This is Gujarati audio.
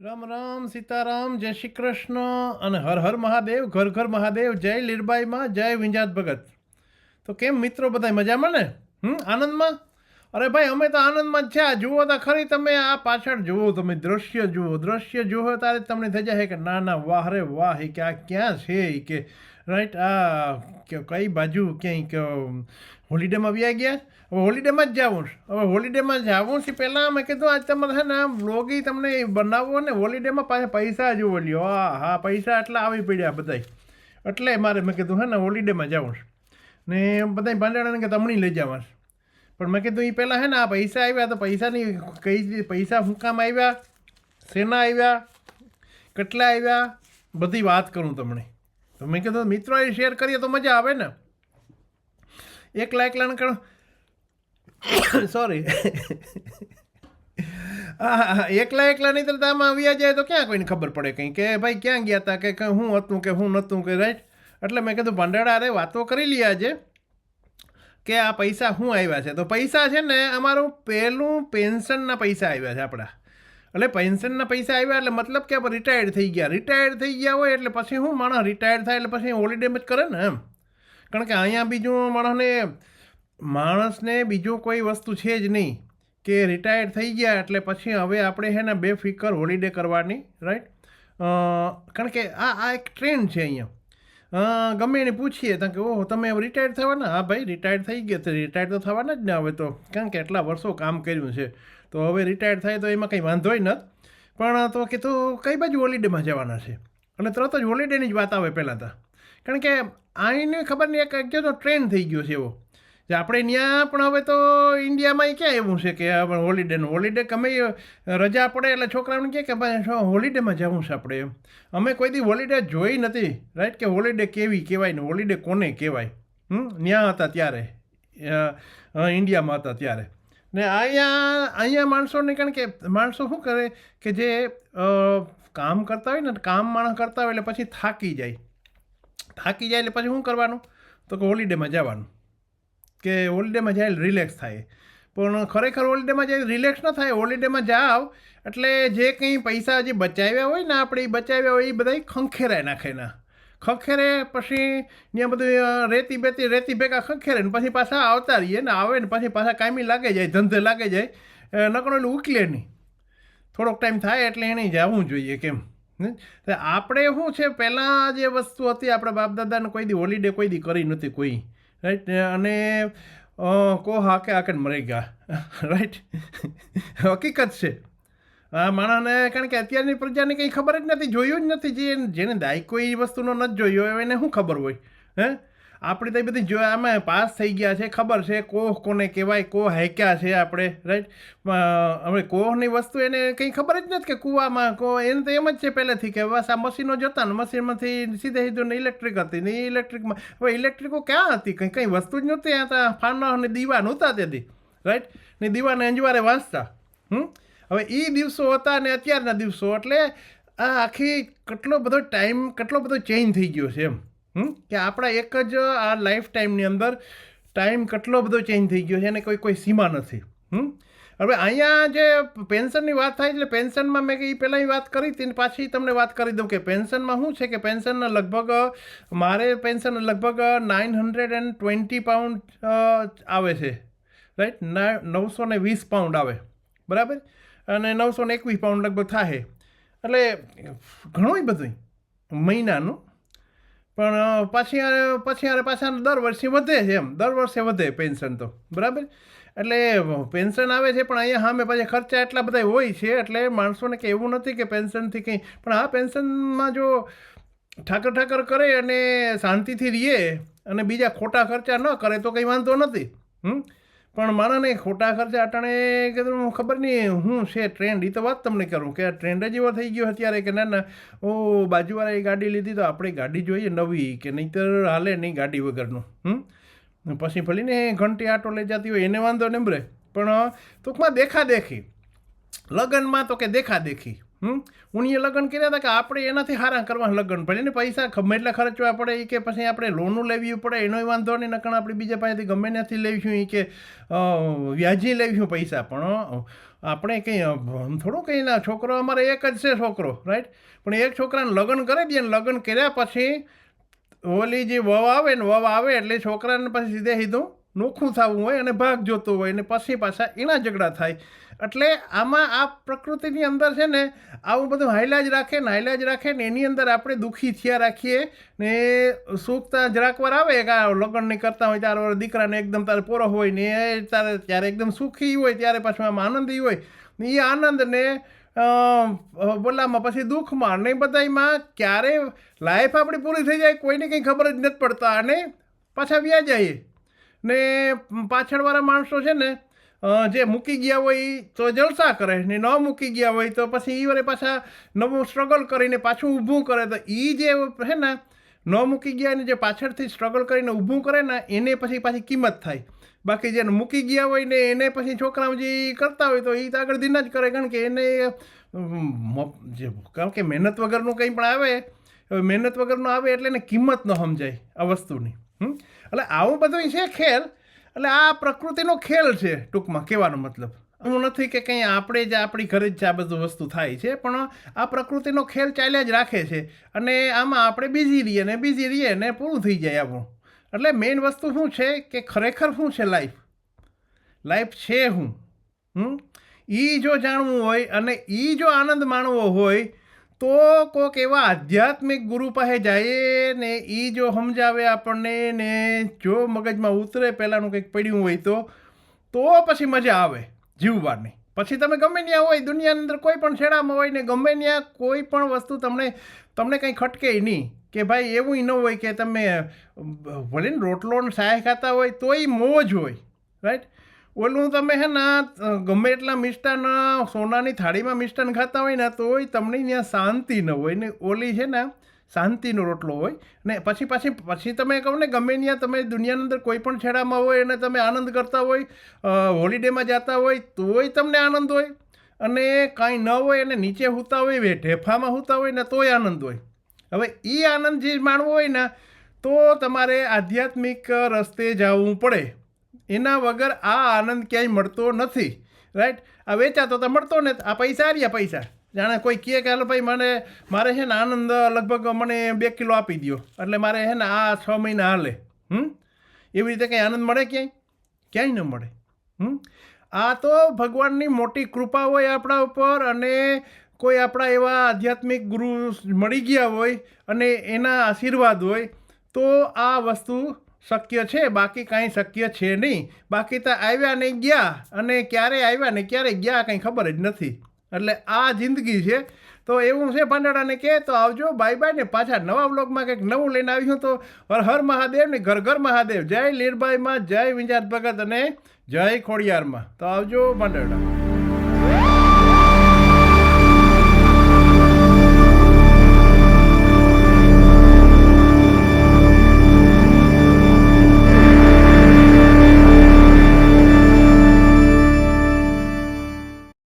રામ રામ, સીતારામ, જય શ્રી કૃષ્ણ અને હર હર મહાદેવ, ઘર ઘર મહાદેવ, જય લીરબાઈમાં જય વિંજાત ભગત. તો કેમ મિત્રો બધા મજામાં ને? હમ, આનંદમાં? અરે ભાઈ, અમે તો આનંદમાં જ છે આ જુઓ તો ખરી તમે આ પાછળ, જુઓ તમે દ્રશ્ય, જુઓ દ્રશ્ય, જુઓ ત્યારે તમને થઈ જાય કે ના ના, વાહ રે વાહ, એ કે આ ક્યાં છે કે રાઈટ આ કઈ બાજુ ક્યાંય હોલિડેમાં વ્યા ગયા? હવે હોલિડેમાં જ જવું હવે હોલિડેમાં જવું છે પહેલાં મેં કીધું, આજ તમારે છે ને વ્લોગ ઈ તમને બનાવવો ને, હોલિડેમાં પાછા પૈસા જુઓ લ્યો હા હા, પૈસા એટલા આવી પડ્યા બધાય. એટલે મારે મેં કીધું, હે ને, હોલિડેમાં જવું ને બધાય ભાંડાણાને કે, તમણી લઈ જવા પણ મેં કીધું એ પહેલાં હે ને, આ પૈસા આવ્યા તો પૈસાની કઈ પૈસા શું કામ આવ્યા? શેના આવ્યા? કેટલા આવ્યા? બધી વાત કરું તમને. તો મેં કીધું મિત્રોએ શેર કરીએ તો મજા આવે ને. એકલા એકલાને કણ સોરી હા એકલા એકલા નહીં તો આમાં આવ્યા જાય તો ક્યાં કોઈને ખબર પડે કંઈ? કે ભાઈ ક્યાં ગયા હતા કે હું હતું કે હું નહોતું કે રાઈટ એટલે મેં કીધું ભંડારા, અરે વાતો કરી લઈએ આજે કે આ પૈસા શું આવ્યા છે. તો પૈસા છે ને, અમારું પહેલું પેન્શનના પૈસા આવ્યા છે આપણા એટલે પેન્શનના પૈસા આવ્યા એટલે મતલબ કે રિટાયર્ડ થઈ ગયા. રિટાયર્ડ થઈ ગયા હોય એટલે પછી શું? માણસ રિટાયર્ડ થાય એટલે પછી હોલિડે જ કરે ને એમ. કારણ કે અહીંયા બીજું માણસને માણસને બીજું કોઈ વસ્તુ છે જ નહીં કે રિટાયર્ડ થઈ ગયા એટલે પછી હવે આપણે છે ને બેફિકર હોલિડે કરવાની રાઈટ કારણ કે આ આ એક ટ્રેન્ડ છે અહીંયા. ગમે એને પૂછીએ તો કે, ઓહો, તમે રિટાયર્ડ થવાના? હા ભાઈ રિટાયર્ડ થઈ ગયા તો રિટાયર્ડ તો થવાના જ ને હવે તો. કારણ કે એટલા વર્ષો કામ કર્યું છે. તો હવે રિટાયર્ડ થાય તો એમાં કંઈ વાંધોય નથી. પણ, તો કે તો કઈ બાજુ હોલિડેમાં જવાના છે? અને તરત જ હોલિડેની જ વાત આવે પહેલાં તો. કારણ કે આની ખબર નહીં, એક જો ટ્રેન્ડ થઈ ગયો છે એવો. જે આપણે ત્યાં પણ હવે તો ઇન્ડિયામાં ક્યાં એવું છે કે હોલિડેનું હોલિડે ગમે રજા પડે એટલે છોકરાઓને કહે કે ભાઈ હોલિડેમાં જવું છે આપણે એમ? અમે કોઈ દી હોલિડે જોઈ નથી રાઈટ કે હોલિડે કેવી કહેવાય ને હોલિડે કોને કહેવાય? હમ? ત્યાં હતા ત્યારે. ઇન્ડિયામાં હતા ત્યારે. ને અહીંયા અહીંયા માણસોને કારણ કે માણસો શું કરે કે જે કામ કરતા હોય ને, કામ માણસ કરતા હોય એટલે પછી થાકી જાય. થાકી જાય એટલે પછી શું કરવાનું? તો કે હોલિડેમાં જવાનું. કે હોલિડેમાં જાય રિલેક્સ થાય. પણ ખરેખર હોલિડેમાં જાય રિલેક્સ ન થાય હોલિડેમાં જાઓ એટલે જે કંઈ પૈસા જે બચાવ્યા હોય ને આપણે, એ બચાવ્યા હોય, એ બધા ખંખેરાય નાખે ના ખંખેરે પછી ત્યાં બધું રેતી બેતી, રેતી ભેગા ખંખેરે ને પછી પાછા આવતા રહીએ ને આવે ને પછી પાછા કાયમી લાગે જાય, ધંધે લાગે જાય નકરો એટલે ઉકલે નહીં. થોડોક ટાઈમ થાય એટલે એને જવું જોઈએ કેમ આપણે શું છે, પહેલાં જે વસ્તુ હતી, આપણા બાપ દાદાને કોઈ દી હોલિડે કોઈ દી કરી નથી કોઈ રાઈટ અને કો હાકે હાકે મરી ગયા રાઈટ હકીકત છે. માણસને કારણ કે અત્યારની પ્રજાને કંઈ ખબર જ નથી, જોયું જ નથી. જે જેને દાયકો એ વસ્તુનો નથી જોયો, એને શું ખબર હોય? હે? આપણે તો એ બધી જો આમાં પાસ થઈ ગયા છે, ખબર છે કોહ કોને કહેવાય, કોહ હેક્યા છે આપણે રાઈટ હવે કોહની વસ્તુ એને કંઈ ખબર જ નથી કે કૂવામાં કો એને તો એમ જ છે પહેલેથી કે બસ આ મશીનો જતા ને, મશીનમાંથી સીધે સીધું ને ઇલેક્ટ્રિક હતી ને ઇલેક્ટ્રિકમાં. હવે ઇલેક્ટ્રિકો ક્યાં હતી? કંઈ કંઈ વસ્તુ જ નહોતી. ત્યાં તો અને દીવા નહોતા તેથી રાઈટ ને દીવાને અંજવારે વાંચતા. હમ? હવે એ દિવસો હતા અને અત્યારના દિવસો, એટલે આ આખી કેટલો બધો ટાઈમ કેટલો બધો ચેન્જ થઈ ગયો છે એમ. કે આપણા એક જ આ લાઈફ ટાઈમની અંદર ટાઈમ કેટલો બધો ચેન્જ થઈ ગયો છે અને કોઈ કોઈ સીમા નથી. હમ? હવે અહીંયા જે પેન્શનની વાત થાય એટલે પેન્શનમાં મેં એ પહેલાં વાત કરી હતી પાછી તમને વાત કરી દઉં કે પેન્શનમાં શું છે કે પેન્શન લગભગ, મારે પેન્શન લગભગ nine hundred and twenty pound આવે છે. રાઈટ નવસો ને વીસ પાઉન્ડ આવે. બરાબર? અને નવસો ને એકવીસ પાઉન્ડ લગભગ થાય એટલે ઘણું બધું મહિનાનું. પણ પછી પછી અરે પાછા દર વર્ષે વધે છે એમ. દર વર્ષે વધે પેન્શન તો. બરાબર? એટલે પેન્શન આવે છે, પણ અહીંયા સામે પાછા ખર્ચા એટલા બધા હોય છે, એટલે માણસોને કે એવું નથી કે પેન્શનથી કંઈ. પણ આ પેન્શનમાં જો ઠાકર ઠાકર કરે અને શાંતિથી રહીએ અને બીજા ખોટા ખર્ચા ન કરે તો કંઈ વાંધો નથી. હમ? પણ માણસને ખોટા ખર્ચા અટાણે કીધું ખબર નહીં હું છે ટ્રેન્ડ એ તો વાત તમને કરું કે આ ટ્રેન્ડ જ એવો થઈ ગયો અત્યારે કે ના ના, ઓ, બાજુવાળાએ ગાડી લીધી તો આપણે ગાડી જોઈએ નવી કે નહીંતર હાલે નહીં ગાડી વગરનું, હમ? પછી ભલીને ઘંટી આટો લઈ જતી હોય એને વાંધો નહીં રે પણ ટૂંકમાં દેખા દેખી લગ્નમાં તો કે દેખા દેખી હમ? ઉણીએ લગ્ન કર્યા હતા કે આપણે એનાથી હારા કરવા લગ્ન? પડે ને પૈસા ગમે એટલા ખર્ચવા પડે એ કે પછી આપણે લોનું લેવી પડે એનો વાંધો નહીં નકણ આપણે બીજા પાસેથી ગમે ત્યાંથી લેવીશું એ કે વ્યાજી લેવીશું પૈસા. પણ આપણે કંઈ થોડું કંઈ ના, છોકરો અમારે એક જ છે છોકરો રાઈટ પણ એક છોકરાને લગ્ન કરી દઈએ ને લગ્ન કર્યા પછી ઓલી જે વવ આવે ને વવ આવે એટલે છોકરાને પછી સીધે સીધું નોખું થવું હોય અને ભાગ જોતો હોય ને પછી પાછા એના ઝઘડા થાય. એટલે આમાં આ પ્રકૃતિની અંદર છે ને, આવું બધું હાઈલા જ રાખે, ને હાઈલા જ રાખે ને એની અંદર આપણે દુઃખી થયા રાખીએ ને સુખતા જરાક વાર આવે, કે આ લગ્ન નહીં કરતા હોય ત્યારે દીકરાને એકદમ તારે પોરો હોય ને એ તારે ત્યારે એકદમ સુખી હોય, ત્યારે પાછું આમ આનંદી હોય. ને એ આનંદને બોલામાં પછી દુઃખમાં ને બધામાં ક્યારે લાઈફ આપણી પૂરી થઈ જાય કોઈને કંઈ ખબર જ નથી પડતા અને પાછા વ્યા જઈએ ને પાછળવાળા માણસો છે ને જે મૂકી ગયા હોય તો જલસા કરે. ને ન મૂકી ગયા હોય તો પછી એ વરે પાછા નવું સ્ટ્રગલ કરીને પાછું ઊભું કરે. તો એ જે છે ને, ન મૂકી ગયા ને જે પાછળથી સ્ટ્રગલ કરીને ઊભું કરે ને, એને પછી પાછી કિંમત થાય. બાકી જેને મૂકી ગયા હોય ને એને પછી છોકરાઓ જે કરતા હોય તો એ તો આગળ ધીના જ કરે. કારણ કે એને કારણ કે મહેનત વગરનું કંઈ પણ આવે મહેનત વગરનું આવે એટલે એને કિંમત ન સમજાય આ વસ્તુની? એટલે આવું બધું છે ખેલ એટલે આ પ્રકૃતિનો ખેલ છે ટૂંકમાં, કહેવાનો મતલબ. એવું નથી કે કંઈ આપણે જ આપણી ઘરે જ આ બધું વસ્તુ થાય છે, પણ આ પ્રકૃતિનો ખેલ ચાલ્યા જ રાખે છે. અને આમાં આપણે બિઝી રહીએ ને બીઝી રહીએ ને પૂરું થઈ જાય આપણું. એટલે મેઇન વસ્તુ શું છે કે ખરેખર શું છે લાઈફ લાઈફ છે હું હમ? એ જો જાણવું હોય અને એ જો આનંદ માણવો હોય તો કોઈક એવા આધ્યાત્મિક ગુરુ પાસે જાય ને એ જો સમજાવે આપણને ને જો મગજમાં ઉતરે, પહેલાંનું કંઈક પડ્યું હોય તો તો પછી મજા આવે જીવવાની. પછી તમે ગમે ત્યાં હોય, દુનિયાની અંદર કોઈ પણ છેડામાં હોય ને ગમે ત્યાં કોઈ પણ વસ્તુ તમને તમને કંઈ ખટકે નહીં કે ભાઈ એવું ન હોય કે તમે ભલે રોટલો ને સાય ખાતા હોય તોય મોજ હોય રાઈટ ઓલું તમે હે ને ગમે એટલા મિષ્ટાન સોનાની થાળીમાં મિષ્ટાન ખાતા હોય ને તોય તમને ત્યાં શાંતિ ન હોય. ને ઓલી છે ને, શાંતિનો રોટલો હોય. ને પછી, પાછી, પછી તમે કહો ને, ગમે ત્યાં તમે દુનિયાની અંદર કોઈ પણ છેડામાં હોય અને તમે આનંદ કરતા હોય હોલિડેમાં જતા હોય, તોય તમને આનંદ હોય. અને કાંઈ ન હોય અને નીચે સૂતા હોય ઢેફામાં સૂતા હોય ને, તોય આનંદ હોય. હવે એ આનંદ જે માણવો હોય ને, તો તમારે આધ્યાત્મિક રસ્તે જવું પડે. એના વગર આ આનંદ ક્યાંય મળતો નથી. રાઈટ આ વેચાતો તો મળતો ને આ પૈસા આવ્યા પૈસા. જાણે કોઈ કહે કે, હાલો ભાઈ, મને, મારે છે ને આનંદ લગભગ મને બે કિલો આપી દો એટલે મારે છે ને આ છ મહિના હાલે. હમ? એવી રીતે કંઈ આનંદ મળે ક્યાંય? ક્યાંય ન મળે. હમ? આ તો ભગવાનની મોટી કૃપા હોય આપણા ઉપર અને કોઈ આપણા એવા આધ્યાત્મિક ગુરુ મળી ગયા હોય અને એના આશીર્વાદ હોય, તો આ વસ્તુ શક્ય છે? બાકી કાંઈ શક્ય છે નહીં. બાકી તો આવ્યા ને ગયા અને ક્યારે આવ્યા ને ક્યારે ગયા કંઈ ખબર જ નથી. એટલે આ જિંદગી છે. તો એવું છે પાંડડાને કે તો આવજો, બાય બાય ને પાછા નવા બ્લોગમાં કંઈક નવું લઈને આવ્યું તો હર હર મહાદેવ ને ઘર ઘર મહાદેવ. જય લીરબાઈમાં, જય વિંજાત ભગત અને જય ખોડિયારમાં. તો આવજો પાંડડા